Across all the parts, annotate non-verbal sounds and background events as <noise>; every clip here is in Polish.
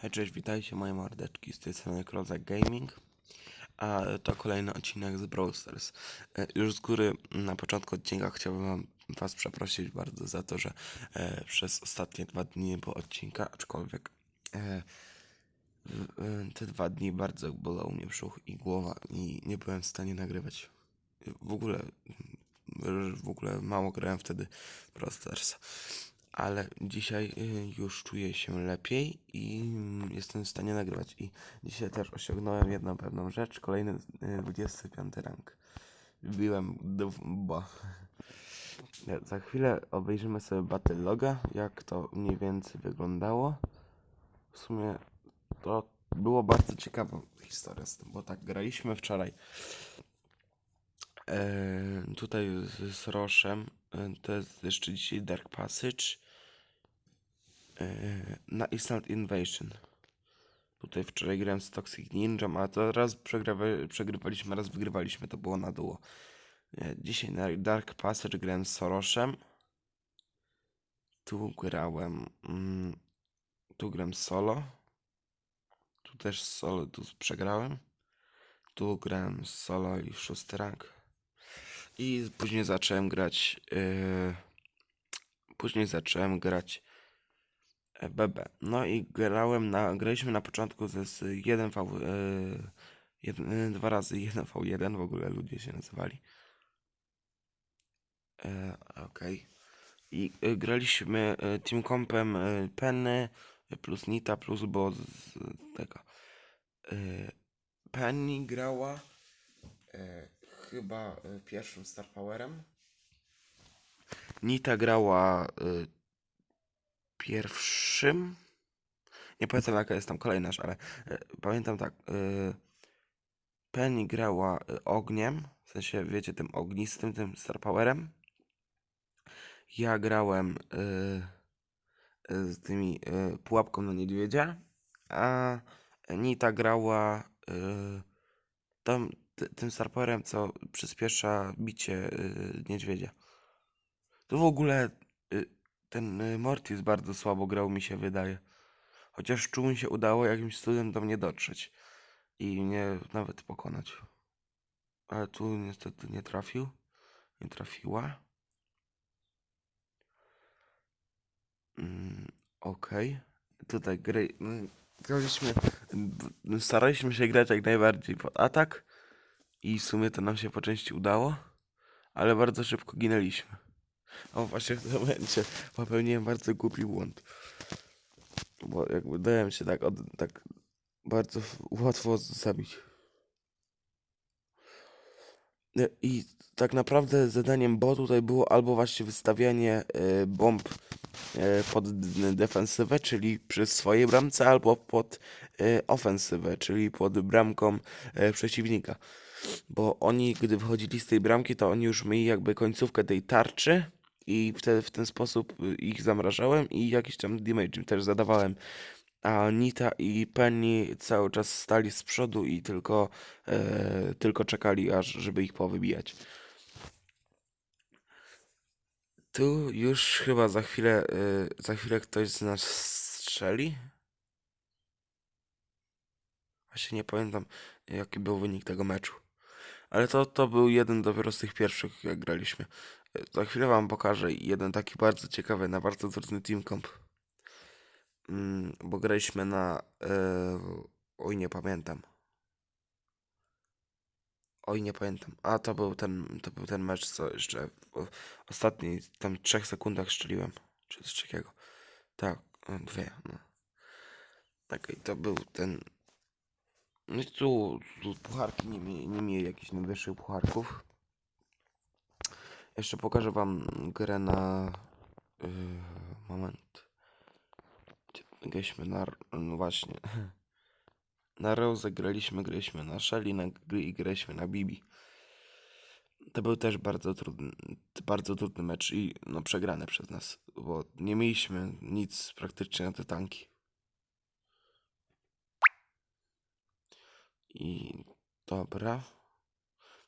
Hej, cześć, witajcie moje mordeczki, z tej strony Krozak Gaming, a to kolejny odcinek z Brawl Stars. E, Już z góry na początku odcinka chciałbym was przeprosić bardzo za to, że e, przez ostatnie dwa dni nie było odcinka, aczkolwiek e, w, e, te dwa dni bardzo bolał mnie brzuch i głowa i nie byłem w stanie nagrywać. W ogóle, w ogóle mało grałem wtedy Stars ale dzisiaj y, już czuję się lepiej i mm, jestem w stanie nagrywać. I dzisiaj też osiągnąłem jedną pewną rzecz, kolejny y, 25 rank. Wbiłem do bo. Za chwilę obejrzymy sobie Battle Loga, jak to mniej więcej wyglądało. W sumie to było bardzo ciekawa historia z tym, bo tak graliśmy wczoraj. E, tutaj z, z Roszem, e, to jest jeszcze dzisiaj Dark Passage na Island Invasion. Tutaj wczoraj grałem z Toxic Ninja, a to raz przegrywa, przegrywaliśmy, raz wygrywaliśmy, to było na duo. E, Dzisiaj na Dark Passage grałem z Soroszem. Tu grałem, mm, tu grałem solo. Tu też solo, tu przegrałem. Tu grałem solo i szósty rank. I później zacząłem grać. Yy, później zacząłem grać e, BB. No i grałem na. Graliśmy na początku ze z 1v. Yy, jeden, yy, dwa razy 1v1 w ogóle ludzie się nazywali. E, Okej. I y, graliśmy y, Team Compem y, Penny y, plus Nita plus Boz z tego. Y, Penny grała e, chyba e, pierwszym Star Powerem. Nita grała e, pierwszym. Nie pamiętam jaka jest tam kolejna, ale e, pamiętam tak. E, Penny grała e, ogniem, w sensie wiecie, tym ognistym, tym Star Powerem. Ja grałem e, z tymi e, pułapką na niedźwiedzia, a Nita grała e, tam, ty, tym Starporem, co przyspiesza bicie y, niedźwiedzia. To w ogóle y, ten y, Mortis bardzo słabo grał, mi się wydaje. Chociaż czuł mi się udało jakimś cudem do mnie dotrzeć i mnie nawet pokonać. Ale tu niestety nie trafił. Nie trafiła. Mm, Okej. Tutaj gry. mm, Graliśmy. Staraliśmy się grać jak najbardziej pod atak. I w sumie to nam się po części udało, ale bardzo szybko ginęliśmy. O, właśnie w tym momencie popełniłem bardzo głupi błąd. Bo jakby dałem się tak, od, tak bardzo łatwo zabić. E, I tak naprawdę zadaniem bo tutaj było albo właśnie wystawianie e, bomb e, pod defensywę, czyli przy swojej bramce, albo pod e, ofensywę, czyli pod bramką e, przeciwnika. Bo oni, gdy wychodzili z tej bramki, to oni już mieli jakby końcówkę tej tarczy i wtedy w ten sposób y, ich zamrażałem i jakiś tam damage im też zadawałem. A Nita i Penny cały czas stali z przodu i tylko, e, tylko czekali, aż żeby ich powybijać. Tu już chyba za chwilę, y, za chwilę ktoś z nas strzeli. Właśnie nie pamiętam, jaki był wynik tego meczu. Ale to, to był jeden dopiero z tych pierwszych, jak graliśmy. Za chwilę wam pokażę jeden taki bardzo ciekawy, na bardzo trudny team comp. Mm, bo graliśmy na... E, oj, nie pamiętam. Oj, nie pamiętam. A, to był ten, to był ten mecz, co jeszcze w o- ostatniej, tam trzech sekundach strzeliłem. Czy coś takiego. Tak, e, dwie, no. Tak, i to był ten... No i tu, tu pucharki, nie, mie- nie mieli jakichś najwyższych pucharków. Jeszcze pokażę wam grę na... Yy, moment. Gdzie- Graliśmy na... No właśnie. <laughs> Na Rose graliśmy, graliśmy na Shelly na, gry i graliśmy na Bibi. To był też bardzo trudny, bardzo trudny mecz i no przegrany przez nas, bo nie mieliśmy nic praktycznie na te tanki. I dobra.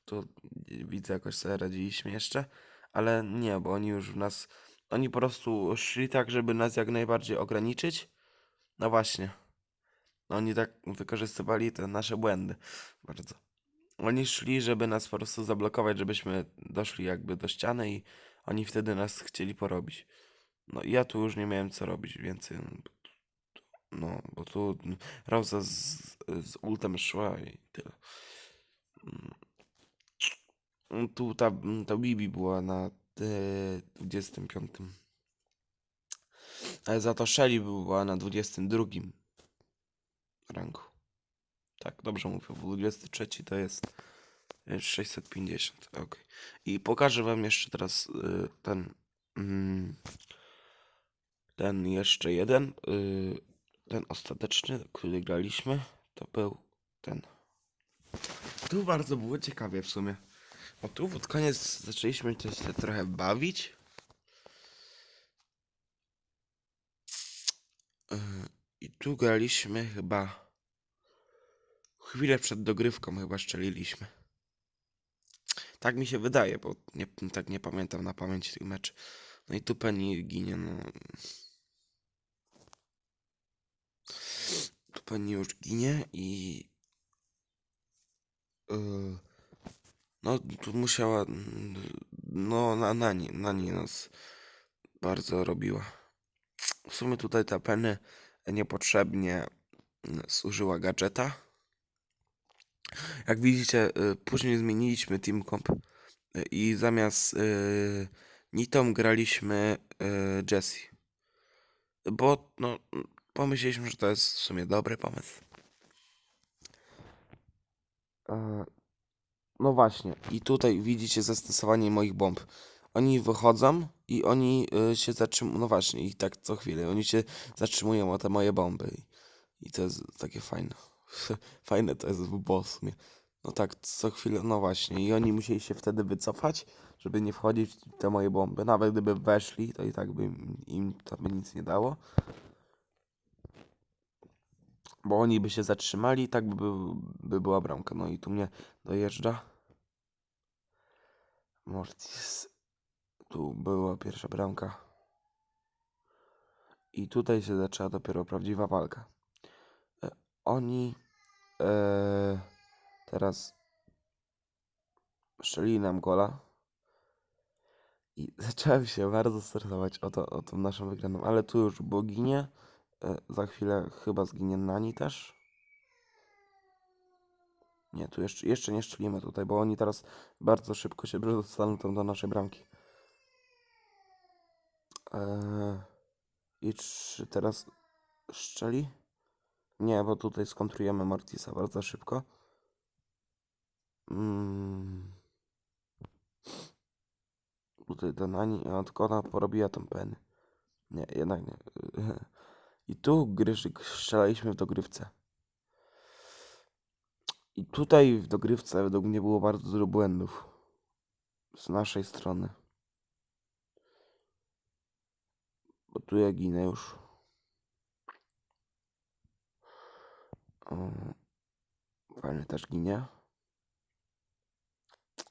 Tu widzę jakoś sobie radziliśmy jeszcze, ale nie, bo oni już w nas, oni po prostu szli tak, żeby nas jak najbardziej ograniczyć. No właśnie. Oni tak wykorzystywali te nasze błędy bardzo. Oni szli, żeby nas po prostu zablokować, żebyśmy doszli jakby do ściany i oni wtedy nas chcieli porobić. No i ja tu już nie miałem co robić więcej. no, bo tu- No, Rosa z, z ultem szła i tyle. Tu ta, ta Bibi była na e, 25. Ale za to Shelly była na 22 rangu. Tak, dobrze mówię, bo 23 to jest e, 650. Ok. I pokażę wam jeszcze teraz y, ten mm, ten jeszcze jeden y, ten ostateczny, który graliśmy, to był ten. Tu bardzo było ciekawie w sumie. Bo tu pod koniec zaczęliśmy się trochę bawić. Yy, I tu graliśmy chyba chwilę przed dogrywką chyba szczeliliśmy. Tak mi się wydaje, bo nie, tak nie pamiętam na pamięć tych meczy. No i tu Penny ginie, no. Tu Penny już ginie i... Yy, no, tu musiała... mm, No, na, na, nie, na nie nas bardzo robiła. W sumie tutaj ta Penny niepotrzebnie mm, zużyła gadżeta. Jak widzicie, y, później zmieniliśmy Team Comp y, i zamiast y, Nitą graliśmy y, Jessie. Bo no, pomyśleliśmy, że to jest w sumie dobry pomysł. No właśnie, i tutaj widzicie zastosowanie moich bomb. Oni wychodzą i oni y, się zatrzymują. No właśnie, i tak co chwilę. Oni się zatrzymują o te moje bomby. I, i to jest takie fajne. <laughs> Fajne to jest w bo w sumie. No tak, co chwilę, no właśnie. I oni musieli się wtedy wycofać, żeby nie wchodzić w te moje bomby. Nawet gdyby weszli, to i tak by im, im to by nic nie dało. Bo oni by się zatrzymali, tak by, by była bramka. No i tu mnie dojeżdża. Mortis. Tu była pierwsza bramka. I tutaj się zaczęła dopiero prawdziwa walka. E, oni e, teraz strzelili nam gola. I <laughs> zacząłem się bardzo stresować o, to, o tą naszą wygraną. Ale tu już boginie. E, za chwilę chyba zginie Nani też. Nie, tu jeszcze, jeszcze nie szczelimy tutaj, bo oni teraz bardzo szybko się dostaną tam do naszej bramki. Eee, I czy teraz szczeli? Nie, bo tutaj skontrujemy Mortisa bardzo szybko. Mm. Tutaj ten Ani, a tylko ona porobiła tą penę. Nie, jednak nie. <laughs> I tu Gryszyk strzelaliśmy w dogrywce. I tutaj w dogrywce według mnie było bardzo dużo błędów. Z naszej strony. Bo tu ja ginę już. Fajny też ginie.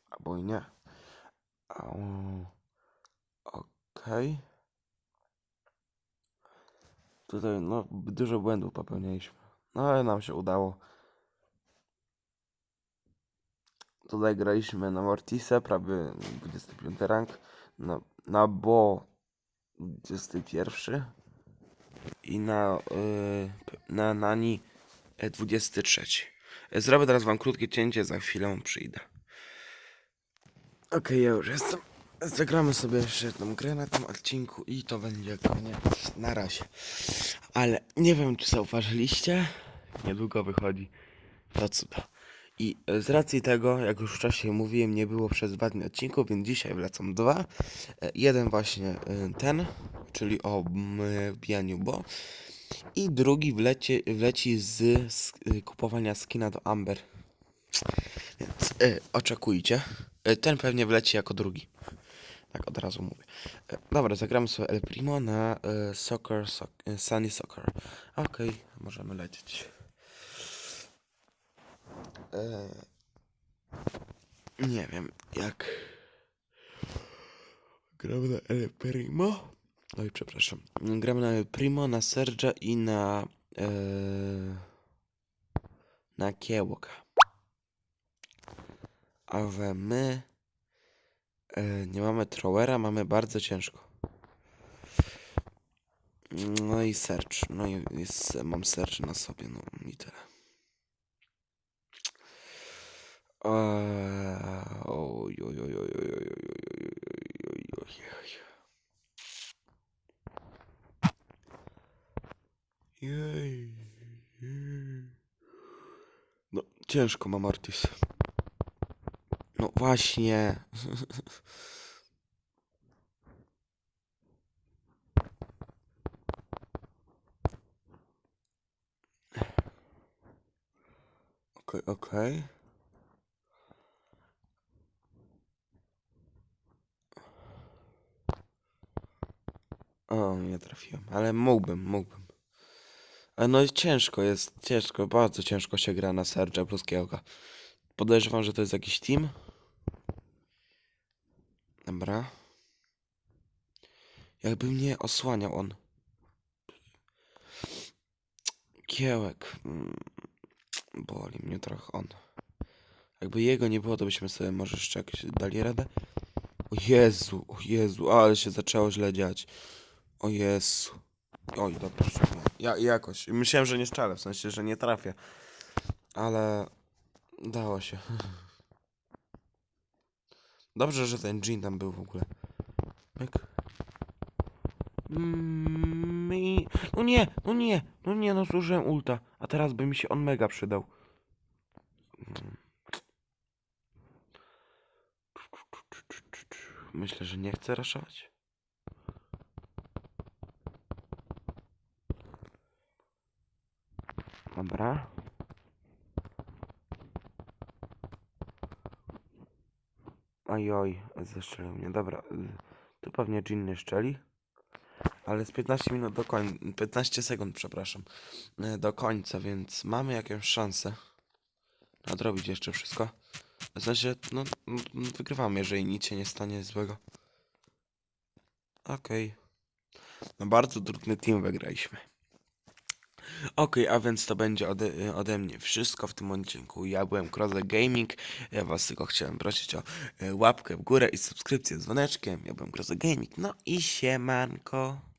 Albo i nie. Okej. Tutaj no dużo błędów popełnialiśmy. No ale nam się udało. Tutaj graliśmy na Mortise, prawie 25 rank. Na, na Bo 21. I na, yy, na Nani e, 23. E, Zrobię teraz wam krótkie cięcie, za chwilę przyjdę. Okej, ja już jestem. Zagramy sobie jeszcze jedną grę na tym odcinku i to będzie koniec. Na razie. Ale nie wiem, czy zauważyliście. Niedługo wychodzi to cuda. I e, z racji tego, jak już wcześniej mówiłem, nie było przez dwa dni odcinków, więc dzisiaj wlecą dwa. E, Jeden właśnie e, ten, czyli o bijaniu bo. I drugi wleci, wleci z, z y, kupowania skina do Amber. Więc e, oczekujcie. Ten pewnie wleci jako drugi. Tak od razu mówię. Dobra, zagramy sobie El Primo na e, Soccer, soc Sunny Soccer. Okej, możemy lecieć. E, nie wiem, jak... Gramy na El Primo. Oj, przepraszam. Gramy na El Primo, na Sergia i na... E, na kiełka. Ale my e, nie mamy trowera, mamy bardzo ciężko. No i search. No i mam search na sobie, no i tyle. Eee, Oj, oj, oj, oj, oj, oj, oj, oj, oj. Jej. No, ciężko mam Artis. No właśnie. Okej, okej. O, nie trafiłem, ale mógłbym, mógłbym. Ale no ciężko jest, ciężko, bardzo ciężko się gra na Serge'a plus Kiełka. Podejrzewam, że to jest jakiś team. Dobra. Jakby mnie osłaniał on. Kiełek. mm, Boli mnie trochę on. Jakby jego nie było, to byśmy sobie może jeszcze jakoś dali radę. O Jezu, o Jezu, ale się zaczęło źle dziać. O Jezu. Oj, szczerze. ja jakoś. Myślałem, że nie strzelę, w sensie, że nie trafię. Ale dało się. <laughs> Dobrze, że ten Jean tam był w ogóle. Myk. Mm. No nie, no nie, no nie, no zużyłem ulta. A teraz by mi się on mega przydał. Mm. Myślę, że nie chcę raszować. Dobra. Ojoj, zeszczelił mnie. Dobra, y, tu pewnie nie szczeli. Ale z 15 minut do końca, 15 sekund, przepraszam, y, do końca, więc mamy jakąś szansę nadrobić jeszcze wszystko. W sensie, no, no, wygrywamy, jeżeli nic się nie stanie złego. Okej. No bardzo trudny team wygraliśmy. Okej, a więc to będzie ode, ode mnie wszystko w tym odcinku. Ja byłem Kroze Gaming. Ja was tylko chciałem prosić o e, łapkę w górę i subskrypcję z dzwoneczkiem. Ja byłem Kroze Gaming. No i siemanko.